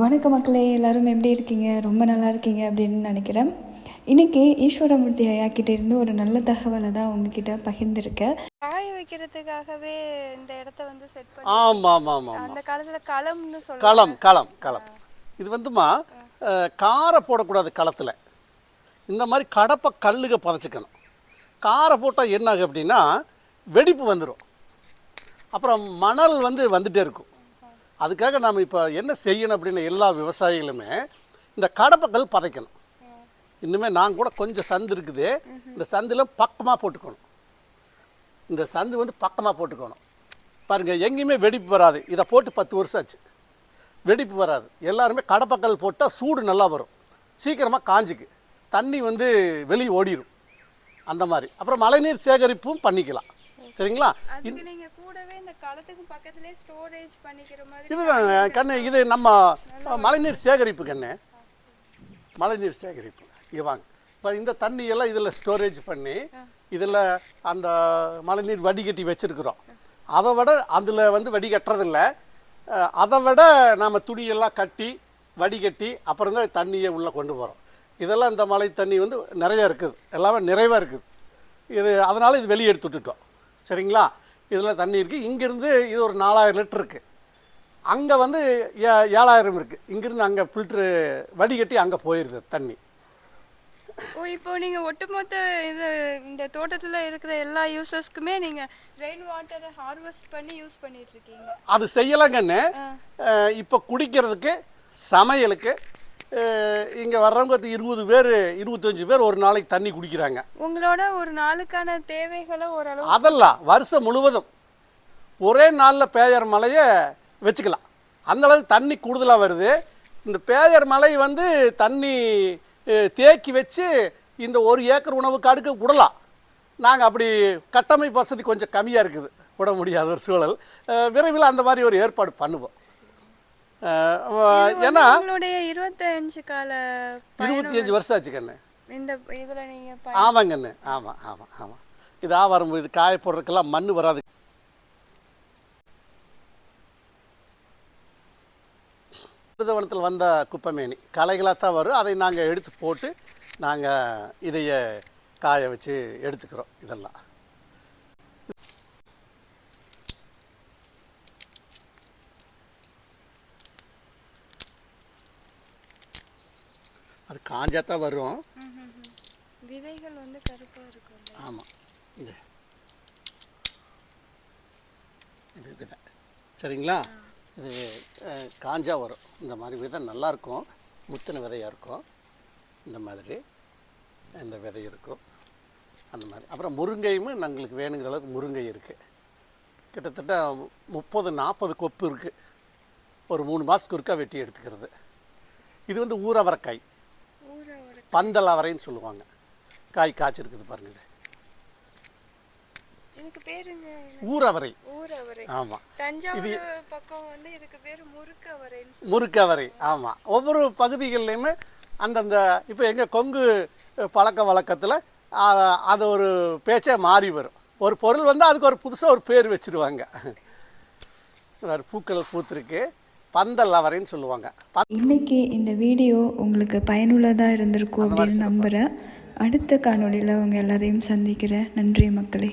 வணக்க மக்களே எல்லாரும் எப்படி இருக்கீங்க? ரொம்ப நல்லா இருக்கீங்க அப்படின்னு நினைக்கிறேன். இன்னைக்கு ஈஸ்வரமூர்த்தி ஐயா கிட்ட இருந்து ஒரு நல்ல தகவலை தான் உங்ககிட்ட பகிர்ந்திருக்கேன் காய வைக்கிறதுக்காகவே இந்த இடத்த வந்து செட் பண்ணி ஆமாம் ஆமாம் ஆமாம் அந்த காலத்துல களம்னு சொல்லுவாங்க. களம் களம் களம். இது வந்துமா காரை போடக்கூடாது களத்தில். இந்த மாதிரி கடப்பை கல்லுக புதைச்சிக்கணும். காரை போட்டால் என்ன ஆகும் அப்படின்னா வெடிப்பு வந்துடும் அப்புறம் மணல் வந்து வந்துட்டே இருக்கும். அதுக்காக நாம் இப்போ என்ன செய்யணும் அப்படின்னு எல்லா விவசாயிகளுமே இந்த கடப்பக்கல் பதைக்கணும். இன்னுமே நான் கூட கொஞ்சம் சந்து இருக்குது. இந்த சந்தில் பக்கமாக போட்டுக்கணும். இந்த சந்து வந்து பக்கமாக போட்டுக்கணும். பாருங்கள் எங்கேயுமே வெடிப்பு வராது. இதை போட்டு பத்து வருஷம் ஆச்சு. வெடிப்பு வராது. எல்லாருமே கடப்பக்கல் போட்டால் சூடு நல்லா வரும். சீக்கிரமாக காஞ்சிக்கு. தண்ணி வந்து வெளியே ஓடிடும் அந்த மாதிரி. அப்புறம் மழைநீர் சேகரிப்பும் பண்ணிக்கலாம். சரிங்களா? அதுக்கு நீங்க கூடவே இந்த களத்துக்கு பக்கத்துலயே ஸ்டோரேஜ் பண்ணிக்கிற மாதிரி இதுதான் கண்ணு இது நம்ம மழைநீர் சேகரிப்பு கண்ணு. மழைநீர் சேகரிப்பு. இங்கே வாங்க. இப்போ இந்த தண்ணியெல்லாம் இதில் ஸ்டோரேஜ் பண்ணி இதில் அந்த மழைநீர் வடிகட்டி வச்சுருக்குறோம். அதை விட அதில் வந்து வடிகட்டுறதில்ல அதை விட நாம் துணியெல்லாம் கட்டி வடிகட்டி அப்புறம் தான் தண்ணியை உள்ளே கொண்டு போகிறோம் இதெல்லாம் இந்த மழை தண்ணி வந்து நிறைய இருக்குது. எல்லாமே நிறைவாக இருக்குது. இது அதனால் இது வெளியே எடுத்து விட்டுட்டோம் சரிங்களா? இதில் தண்ணி இருக்குது இங்கேருந்து இது ஒரு நாலாயிரம் லிட்டர் இருக்குது அங்கே வந்து ஏ- ஏழாயிரம் இருக்குது இங்கேருந்து அங்கே ஃபில்ட்ரு வடிகட்டி அங்கே போயிடுது தண்ணி. ஓ இப்போ நீங்க ஒட்டுமொத்த இது இந்த தோட்டத்துல இருக்கிற எல்லா யூசர்ஸ்க்குமே நீங்க ரெயின் வாட்டரை ஹார்வெஸ்ட் பண்ணி யூஸ் பண்ணிட்டு இருக்கீங்க. அது செய்யலாங்கன்னு இப்போ குடிக்கிறதுக்கு சமையலுக்கு இங்கே வர்றவங்க இருபது பேர் இருபத்தஞ்சி பேர் ஒரு நாளைக்கு தண்ணி குடிக்கிறாங்க. உங்களோட ஒரு நாளுக்கான தேவைகளை ஓரளவு அதெல்லாம் வருஷம் முழுவதும் ஒரே நாளில் பேயர் மலையை வச்சுக்கலாம். அந்த அளவுக்கு தண்ணி கூடுதலாக வருது. இந்த பேயர் மலை வந்து தண்ணி தேக்கி வச்சு இந்த ஒரு ஏக்கர் உணவு காடுக்கு விடலாம். நாங்கள் அப்படி கட்டமைப்பு வசதி கொஞ்சம் கம்மியாக இருக்குது. விட முடியாத ஒரு சூழல். விரைவில் அந்த மாதிரி ஒரு ஏற்பாடு பண்ணுவோம். ஏன்னா உங்களுடைய இருபத்தஞ்சு கால இருபத்தி அஞ்சு வருஷம் ஆச்சு கண்ணு இந்த இதுல நீங்க ப- ஆமாங்கண்ணு. ஆமாம் ஆமாம் ஆமாம் இது ஆவாரம் இது காய போடுறதுக்கெல்லாம் மண் வராது. விருதவனத்தில் வந்த குப்பைமேனி. களைகளாக தான் வரும். அதை நாங்கள் எடுத்து போட்டு நாங்கள் இதைய காய வச்சு எடுத்துக்கிறோம். இதெல்லாம் அது காஞ்சா தான் வரும். விதைகள் வந்து கருப்பா இருக்கும் ஆமாம் இது. இது விதை. சரிங்களா? இது காஞ்சா வரும். இந்த மாதிரி விதை நல்லா இருக்கும். முத்தின விதையாக இருக்கும். இந்த மாதிரி. இந்த விதை இருக்கும். அந்த மாதிரி. அப்புறம் முருங்கையும் எங்களுக்கு வேணுங்கிற அளவுக்கு முருங்கை இருக்குது கிட்டத்தட்ட முப்பது நாற்பது கொப்பு இருக்குது ஒரு மூணு மாதத்துக்கு ஒருக்கா வெட்டி எடுத்துக்கிறது. இது வந்து ஊரவரைக்காய் பந்தல் அவரைன்னு சொல்லுவாங்க. காய் காய்ச்சிருக்குது பாருங்க இது. இதுக்கு ஊரவரை. ஊரவரை. ஆமாம் தஞ்சாவூர் பக்கம் வந்து இதுக்கு பேரு முறுக்கு அவரைன்னு முறுக்கவரை ஆமாம் ஒவ்வொரு பகுதிகள்லையுமே அந்தந்த இப்போ எங்கள் கொங்கு பழக்க வழக்கத்தில் அது ஒரு பேச்சே மாறி வரும். ஒரு பொருள் வந்து அதுக்கு ஒரு புதுசாக ஒரு பேர் வச்சுருவாங்க. பூக்கள் பூத்திருக்கு. பந்தல் அவரைன்னு சொல்லுவாங்க. இன்னைக்கு இந்த வீடியோ உங்களுக்கு பயனுள்ளதாக இருந்திருக்கும் அப்படின்னு நம்புகிறேன் அடுத்த காணொளியில் உங்கள் எல்லாரையும் சந்திக்கிறேன். நன்றி மக்களே.